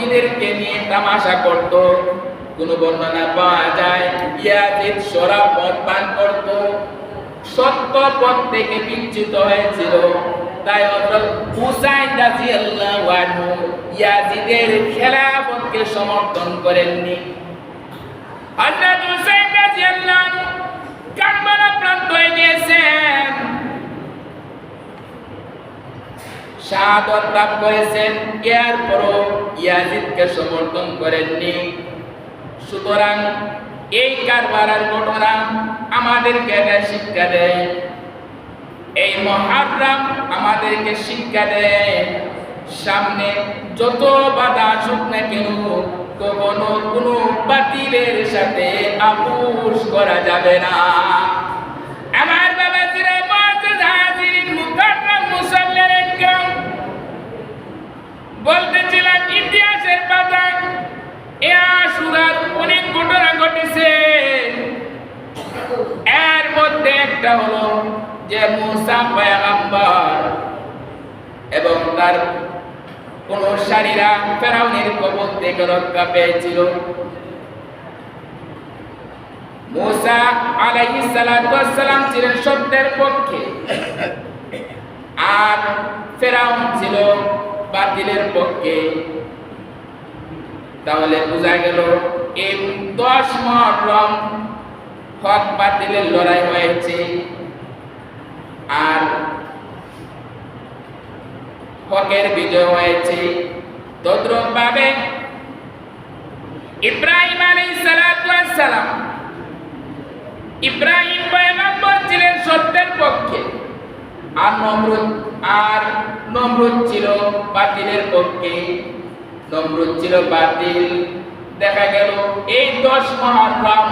নর্তকীদেরকে নিয়ে তামাশা করত। কোন বর্ণনা পাওয়া যায়, ইয়াজিদ শরাব মদ পান করত। সত্য পথ থেকে বিচ্যুত হয়েছিল। তাই হযরত হুসাইন রাদিয়াল্লাহু আনহু ইয়াজিদের খেলাফতকে সমর্থন করেননি। হযরত হুসাইন রাদিয়াল্লাহু কারবালা প্রান্তরে গিয়েছেন। শাহাদত লাভ করেছেন। এরপরও ইয়াজিদকে সমর্থন করেননি। সুতরাং এই কারবারের ঘটনা আমাদেরকে এটা শিক্ষা দেয়। এই মহারাম আমাদেরকে শিক্ষা দেয়। সামনে যত বাধা আসুক না কেন, কখনো কোনো বাতিলের সাথে আপোষ করা যাবে না। মধ্যে একটা হলো যে মুসা পয়গাম্বর এবং তার অনুসারীরা ফেরাউনের কবর থেকে রক্ষা পেয়েছিল। মুসা ওয়াসসালাম ছিলেন সত্যের পক্ষে। আর ফেরাউন ছিল বাতিলের পক্ষে। তাহলে বোঝা গেল, এই দশ মহরম হক বাতিলের লড়াই হয়েছে। আর হকের বিজয় হয়েছে। তদ্রুপ ভাবে ইব্রাহিম সালাতু ওয়াসসালাম ইব্রাহিম পয়গম্বর ছিলেন সত্যের পক্ষে। আর নমরুদ আর নমরুদ ছিল বাতিলের পক্ষে। নমরুদ ছিল বাতিল। দেখা গেল এই দশ মহরম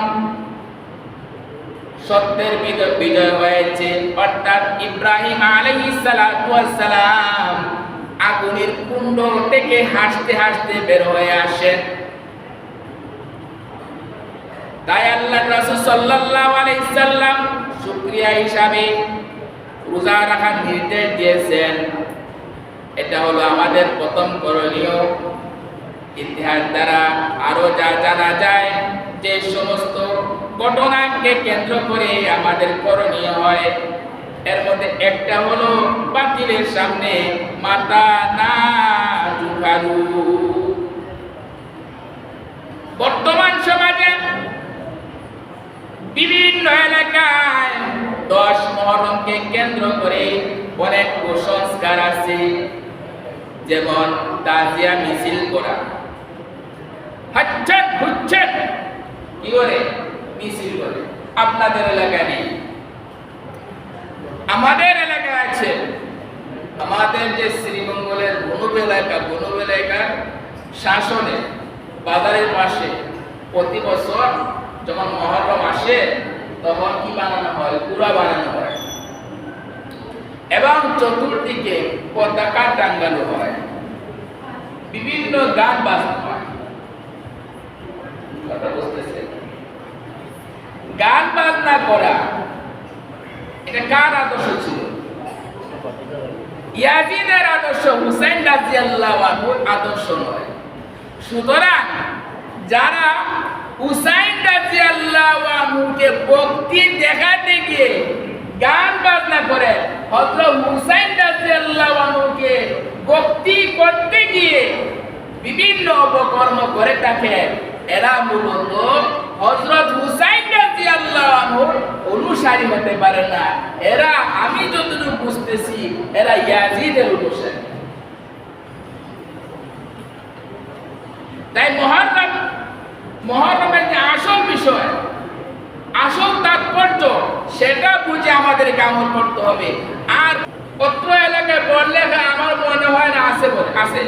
সত্যের বিজয় হয়েছে। অর্থাৎ ইব্রাহিম আলাইহিস সালাতু আগুনের কুণ্ড থেকে হাসতে হাসতে বের হয়ে আসেন। তাই আল্লাহ রাসূল সাল্লাল্লাহু আলাইহি সাল্লাম শুকরিয়া হিসাবে রোজা রাখার নির্দেশ দিয়েছেন। এটা হলো আমাদের প্রথম করণীয়। ইতিহাস দ্বারা আরও যা জানা যায়, যে সমস্ত ঘটনাকে কেন্দ্র করে আমাদের করণীয় হয়। এর মধ্যে একটা হলো বাতিলের সামনে মাথা না বর্তমান সমাজে বিভিন্ন এলাকায় দশ মহরমকে কেন্দ্র করে অনেক কুসংস্কার আছে। যেমন তাজিয়া মিছিল করা। হাচ্ছেন হুচ্ছেন কি করে? মিছিল করে। আপনাদের এলাকায় নেই। আমাদের এলাকায় আছে। আমাদের যে শ্রীমঙ্গলের বনুব এলাকা বনুব এলাকার শাসনে বাজারের পাশে প্রতি বছর যখন মহরম আসে, তখন কি বানানো হয়? পুরা বানানো হয়। এবং চতুর্দিকে পতাকা টাঙ্গানো হয়। বিভিন্ন গান বাজানো হয়। গান বাজনা করা। এটা কার আদর্শ ছিল? ইয়াজিদের আদর্শ, হুসাইন রাজিয়াল্লাহু আদর্শ নয়। সুতরাং যারা হুসাইন রাজিয়াল্লাহু ভক্তি দেখাতে গিয়ে গান বাজনা করে, হযরত হুসাইন রাদিয়াল্লাহু আনহুকে ভক্তি করতে গিয়ে বিভিন্ন অপকর্ম করে থাকে, এরা মূলত হজরত হুসাইন অনুসারী হতে পারে না। এরা, আমি যতটুকু বুঝতেছি, এরা ইয়াজিদের অনুসারী। তাই মহরম, মহরমের যে আসল বিষয়, আসল তাৎপর্য, সেটা বুঝে আমাদের আমল করতে হবে। আর অত্র এলাকায় বললে আমার মনে হয় না, আছে আছে।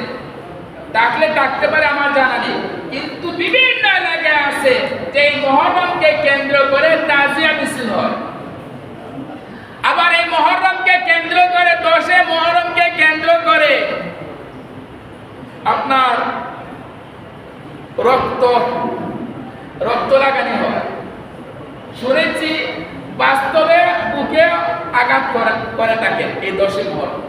ডাকলে ডাকতে পারে আমার জানা নেই। কিন্তু বিভিন্ন এলাকায় আছে যে এই মহরমকে কেন্দ্র করে তাজিয়া মিছিল হয়। আবার এই মহরমকে কেন্দ্র করে দশে মহরমকে কেন্দ্র করে আপনার রক্ত রক্ত লাগানি হয়। শুনেছি বাস্তবে বুকে আঘাত করে করে থাকে এই দশে মহরম।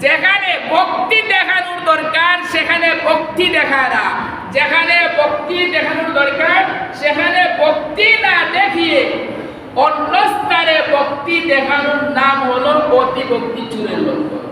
যেখানে ভক্তি দেখানোর দরকার, সেখানে ভক্তি দেখা না। যেখানে ভক্তি দেখানোর দরকার, সেখানে ভক্তি না দেখিয়ে অন্য স্থানে ভক্তি দেখানোর নাম হলো অতি ভক্তি চুরের লক্ষণ